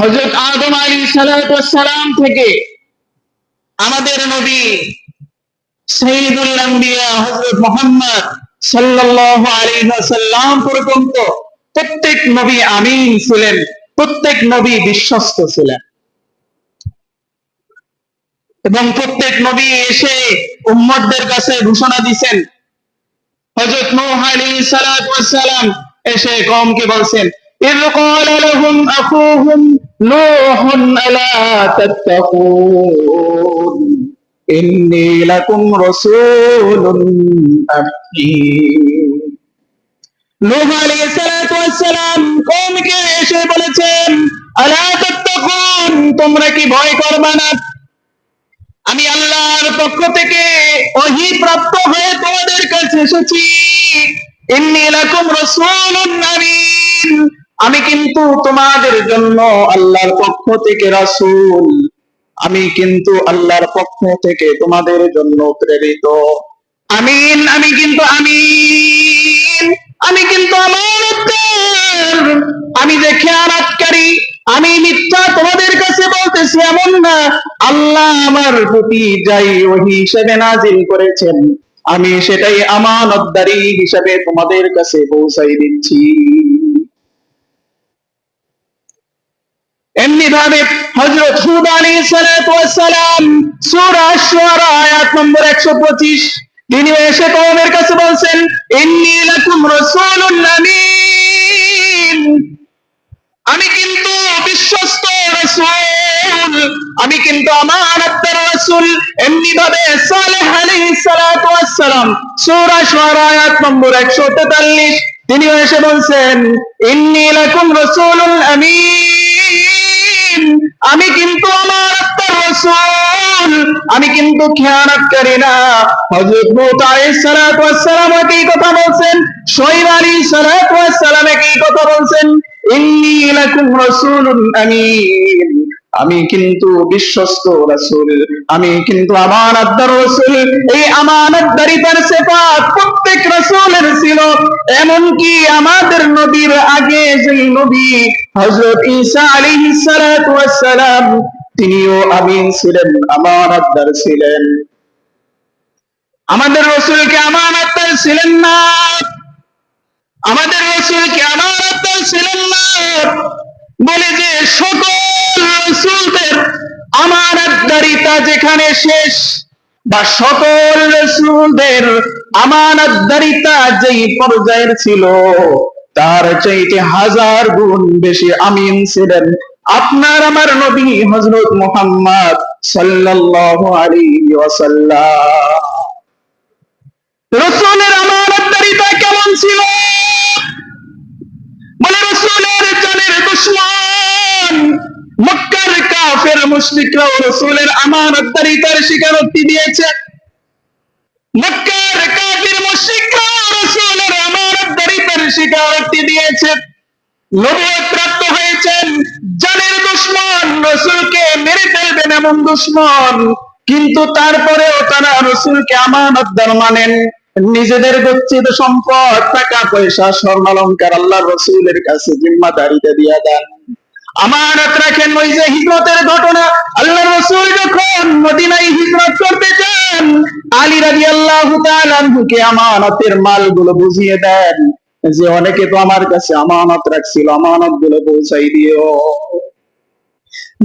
হজরত আদম আলী সালাম থেকে আমাদের নবী সঈদুল আম্বিয়া হজরত মোহাম্মদ সাল্লাহ আলী সাল্লাম পর্যন্ত প্রত্যেক নবী আমিন ছিলেন, প্রত্যেক নবী বিশ্বস্ত ছিলেন। এবং প্রত্যেক নবী এসে উম্মতদের কাছে ঘোষণা দিছেন হজরত নূহ আলী সালাম এসে কমকে বলছেন এরকম আখুহুম نوح ألا تتقون إني لكم رسول أمين নূহ আলাইহিস সালাতু ওয়াস সালাম কওমকে এসে বলেছেন আলা তাত্তাকুন তোমরা কি ভয় করবে না আমি আল্লাহর পক্ষ থেকে ওহি প্রাপ্ত হয়ে তোমাদের কাছে এসেছি ইন্নী লাকুম রাসূলুন আমিন আমি কিন্তু তোমাদের জন্য আল্লাহর পক্ষ থেকে রাসূল। আমি কিন্তু আল্লাহর পক্ষ থেকে তোমাদের জন্য প্রেরিত। আমিন, আমি কিন্তু আমিন, আমি কিন্তু আমি যে খেয়ালাতকারী আমি মিথ্যা তোমাদের কাছে বলতেছি এমন না। আল্লাহ আমার প্রতি যাই ওহি হিসেবে নাজিল করেছেন। আমি সেটাই আমানতদারি হিসেবে তোমাদের কাছে পৌঁছাই দিচ্ছি। এমনি ভাবে হযরত হুদ সালাতু সালাম সূরা আয়াত নম্বর 125 তিনি এসে কওমের কাছে বলছেন, ইন্নী লাকুম রাসূলুন আমিন আমি কিন্তু বিশ্বস্ত রাসূল। আমি কিন্তু আমানতদার রাসূল। এমনি ভাবে সালেহ আলাইহিস সালাম সূরা শুআরা আয়াত নম্বর 143 তিনি এসে বলছেন, ইন্নী লাকুম রাসূলুন আমিন আমি কিন্তু আমার আত্মার রসুল। আমি কিন্তু খেয়ানত করি না। হযরত মুসা আলাইহিস সালাম একই কথা বলছেন? শোয়েব আলাইহিস সালাম একই কথা বলছেন? ইন্নী লাকুম রাসূলুন আমিন। আমি কিন্তু বিশ্বস্ত রাসূল। আমি কিন্তু আমানতদার রাসূল। এই আমানতদারিতার সিফাত প্রত্যেক রাসূলের ছিল। এমনকি আমাদের নবীর আগে যে নবী হযরত ঈসা আলাইহিস সালাতু ওয়াস তিনিও আমিন ছিলেন আমানতদার ছিলেন। আমাদের রসুল কি আমানতদার ছিলেন না? আমাদের রসুল কি আমানতদার ছিলেন না? বলে যে, সকল রসুলদের আমানতদারিতা যেখানে শেষ, বা সকল রসুলদের আমানতদারিতা যেই পর্যায়ের ছিল, তার চাইতে হাজার গুণ বেশি আমিন ছিলেন। আপনার আমার নবী হযরত মোহাম্মদ সাল্লাল্লাহু আলাইহি ওয়াসাল্লাম। রসুলের আমানতদারিতা কাফের মুশরিকরাও রসুলের আমানতদারিতার স্বীকারোক্তি দিয়েছে। মক্কার কাফির আমানতদারিতার স্বীকারোক্তি দিয়েছে। নবুয়ত প্রাপ্ত জানের দুশ্মন, রসুলকে মেরে ফেলবেন এমন দুশ্মন, কিন্তু তারপরেও তারা রসুলকে আমানতদার মানেন। নিজেদের গচ্ছিত সম্পদ টাকা পয়সা স্বর্ণ অলঙ্কার আল্লাহ রসুলের কাছে জিম্মাদারিতে দিয়ে দেন। আমানত রাখেন ওই যে হিজরতের ঘটনা। আল্লাহ রসুল যখন মদিনায় হিজরত করতে চান আলী রাজি আল্লাহ তাআলাকে আমানতের মালগুলো বুঝিয়ে দেন যে অনেকে তো আমার কাছে আমানত রাখছিল আমানতগুলো পৌঁছাই দিও।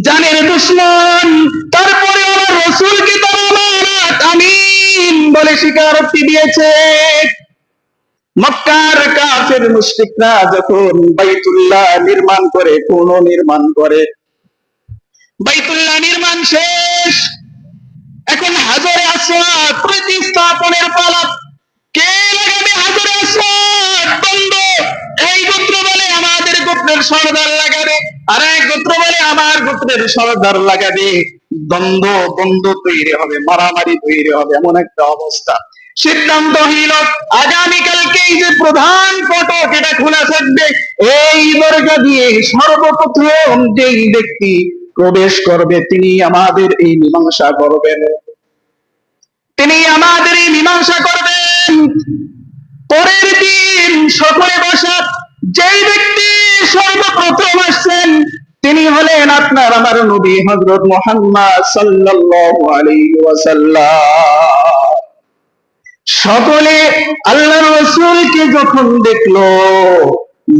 জানের দুশ্মন, তারপরে আমার রসুলকে তার আমানত, আমিন বলে স্বীকারোক্তি দিয়েছে। মক্কার কাফের মুশরিকরা যখন বাইতুল্লাহ নির্মাণ করে কোন নির্মাণ করে, বাইতুল্লাহ নির্মাণ শেষ। এখন হাজারে আসওয়াদ, প্রতিস্থাপনের পালা। কে লাগাবে হাজারে আসওয়াদ? দ্বন্দ্ব এই গোত্র বলে আমাদের গোত্রের সর্দার লাগাবে। আর এক গোত্র বলে আমার গোত্রের সর্দার লাগাবে। দ্বন্দ্ব দ্বন্দ্ব তৈরি হবে, মারামারি তৈরি হবে, এমন একটা অবস্থা। সিদ্ধান্ত আগামীকালকে এই যে প্রধান ফটক এটা খোলা থাকবে, এই দরজা দিয়ে সর্বপ্রথম যেই ব্যক্তি প্রবেশ করবে, তিনি আমাদের এই মীমাংসা করবেন। তিনি আমাদের এই মীমাংসা করবেন। পরের দিন সকলে বসা যেই ব্যক্তি সর্বপ্রথম আসছেন, তিনি হলেন আপনার, আমার নবী হযরত মুহাম্মদ সাল্লাল্লাহু আলাইহি ওয়াসাল্লাম। সকলে আল্লাহ রসুলকে যখন দেখল,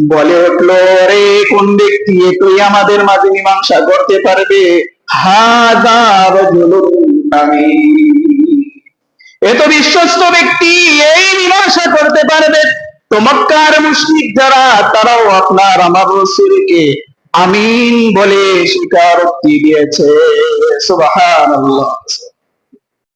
বলে উঠল রে কোন ব্যক্তি তুই আমাদের মাঝে মীমাংসা করতে পারবে? আমিন। বিশ্বস্ত ব্যক্তি এই মীমাংসা করতে পারবে? তো মক্কার মুশরিক যারা, তারাও আপনার আমার রসুলকে আমিন বলে স্বীকারোক্তি দিয়েছে। সুবহানাল্লাহ।